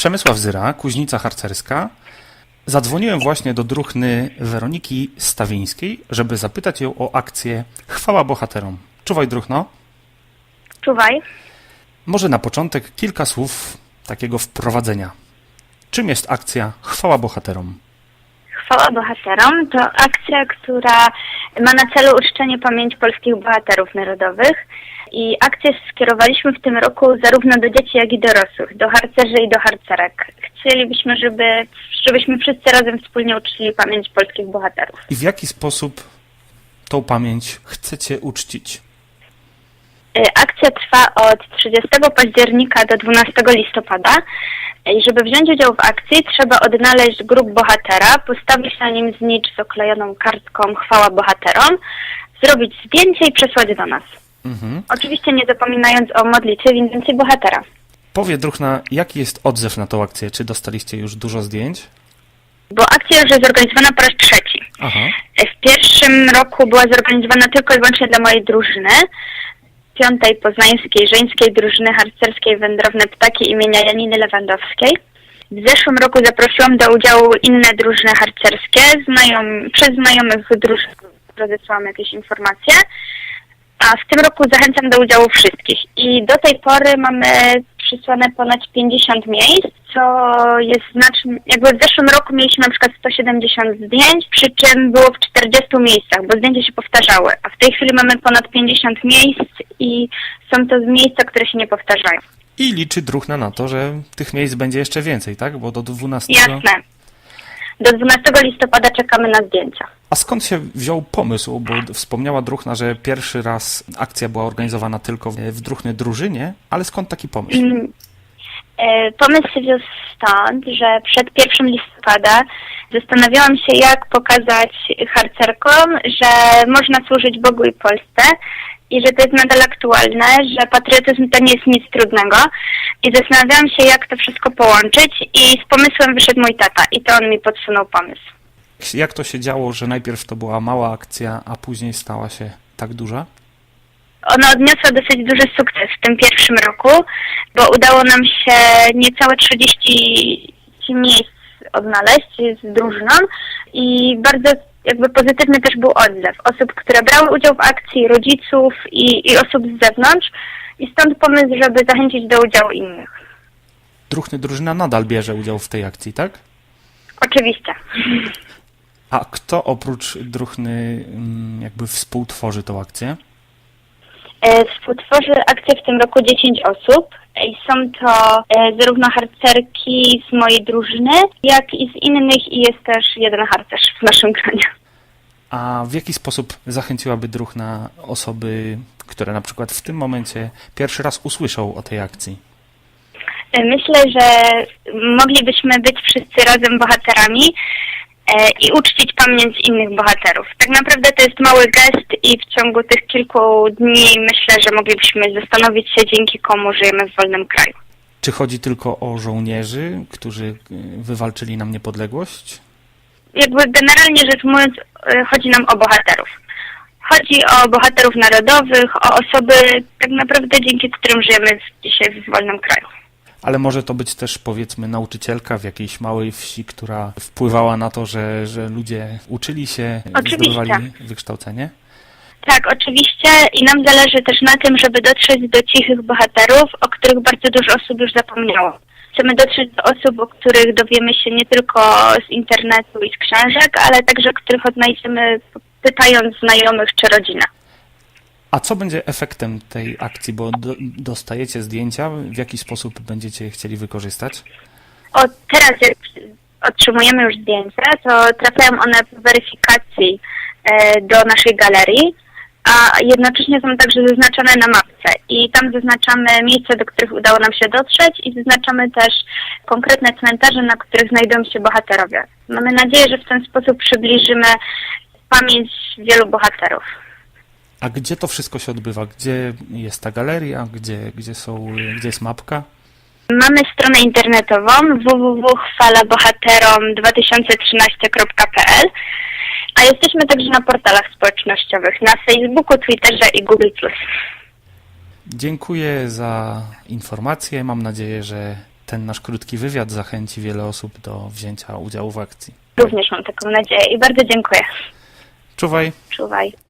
Przemysław Zyra, Kuźnica Harcerska. Zadzwoniłem właśnie do druhny Weroniki Stawińskiej, żeby zapytać ją o akcję Chwała Bohaterom. Czuwaj, druhno. Czuwaj. Może na początek kilka słów takiego wprowadzenia. Czym jest akcja Chwała Bohaterom? Chwała bohaterom to akcja, która ma na celu uczczenie pamięci polskich bohaterów narodowych. I akcję skierowaliśmy w tym roku zarówno do dzieci, jak i dorosłych, do harcerzy i do harcerek. Chcielibyśmy, żeby, żebyśmy wszyscy razem wspólnie uczcili pamięć polskich bohaterów. I w jaki sposób tą pamięć chcecie uczcić? Y, Akcja trwa od 30 października do 12 listopada. I żeby wziąć udział w akcji, trzeba odnaleźć grób bohatera, postawić na nim znicz z oklejoną kartką Chwała bohaterom, zrobić zdjęcie i przesłać do nas. Mhm. Oczywiście nie zapominając o modlitwie w intencji bohatera. Powie druhna, jaki jest odzew na tą akcję? Czy dostaliście już dużo zdjęć? Bo akcja już jest zorganizowana po raz trzeci. Aha. W pierwszym roku była zorganizowana tylko i wyłącznie dla mojej drużyny, piątej poznańskiej żeńskiej drużyny harcerskiej Wędrowne Ptaki imienia Janiny Lewandowskiej. W zeszłym roku zaprosiłam do udziału inne drużyny harcerskie, znajom, przez znajomych drużyn rozesłałam jakieś informacje, a w tym roku zachęcam do udziału wszystkich. I do tej pory mamy przysłane ponad 50 miejsc, co jest znacznie, jakby w zeszłym roku mieliśmy na przykład 170 zdjęć, przy czym było w 40 miejscach, bo zdjęcia się powtarzały, a w tej chwili mamy ponad 50 miejsc i są to miejsca, które się nie powtarzają. I liczy druhna na to, że tych miejsc będzie jeszcze więcej, tak? Bo do 12. Jasne. Do 12 listopada czekamy na zdjęcia. A skąd się wziął pomysł? Bo wspomniała druhna, że pierwszy raz akcja była organizowana tylko w, druhny drużynie, ale skąd taki pomysł? Mm, e, Pomysł się wziął stąd, że przed 1 listopada zastanawiałam się, jak pokazać harcerkom, że można służyć Bogu i Polsce i że to jest nadal aktualne, że patriotyzm to nie jest nic trudnego. I zastanawiałam się, jak to wszystko połączyć i z pomysłem wyszedł mój tata i to on mi podsunął pomysł. Jak to się działo, że najpierw to była mała akcja, a później stała się tak duża? Ona odniosła dosyć duży sukces w tym pierwszym roku, bo udało nam się niecałe 30 miejsc odnaleźć z drużyną i bardzo jakby pozytywny też był odzew osób, które brały udział w akcji, rodziców i, i osób z zewnątrz i stąd pomysł, żeby zachęcić do udziału innych. Druhny drużyna nadal bierze udział w tej akcji, tak? Oczywiście. A kto oprócz druhny mm, jakby współtworzy tą akcję? E, Współtworzy akcję w tym roku 10 osób. I Są to e, zarówno harcerki z mojej drużyny, jak i z innych i jest też jeden harcerz w naszym gronie. A w jaki sposób zachęciłaby druhna osoby, które na przykład w tym momencie pierwszy raz usłyszą o tej akcji? E, Myślę, że moglibyśmy być wszyscy razem bohaterami e, i uczcić pamięć innych bohaterów. Tak naprawdę to jest mały gest i w ciągu tych kilku dni myślę, że moglibyśmy zastanowić się, dzięki komu żyjemy w wolnym kraju. Czy chodzi tylko o żołnierzy, którzy y, wywalczyli nam niepodległość? Jakby generalnie rzecz mówiąc, e, chodzi nam o bohaterów. Chodzi o bohaterów narodowych, o osoby tak naprawdę dzięki którym żyjemy dzisiaj w wolnym kraju. Ale może to być też powiedzmy nauczycielka w jakiejś małej wsi, która wpływała na to, że, że ludzie uczyli się, Oczywiście. zdobywali wykształcenie? Tak, oczywiście i nam zależy też na tym, żeby dotrzeć do cichych bohaterów, o których bardzo dużo osób już zapomniało. Chcemy dotrzeć do osób, o których dowiemy się nie tylko z internetu i z książek, ale także których odnajdziemy pytając znajomych czy rodzinę. A co będzie efektem tej akcji? Bo do, dostajecie zdjęcia, w jaki sposób będziecie je chcieli wykorzystać? O, teraz jak otrzymujemy już zdjęcia, to trafiają one po weryfikacji e, do naszej galerii, a jednocześnie są także zaznaczone na mapce i tam zaznaczamy miejsca, do których udało nam się dotrzeć i zaznaczamy też konkretne cmentarze, na których znajdują się bohaterowie. Mamy nadzieję, że w ten sposób przybliżymy pamięć wielu bohaterów. A gdzie to wszystko się odbywa? Gdzie jest ta galeria? Gdzie, gdzie, są, gdzie jest mapka? Mamy stronę internetową www.falabohaterom2013.pl a jesteśmy także na portalach społecznościowych na Facebooku, Twitterze i Google+. Dziękuję za informacje. Mam nadzieję, że ten nasz krótki wywiad zachęci wiele osób do wzięcia udziału w akcji. Również mam taką nadzieję i bardzo dziękuję. Czuwaj! Czuwaj.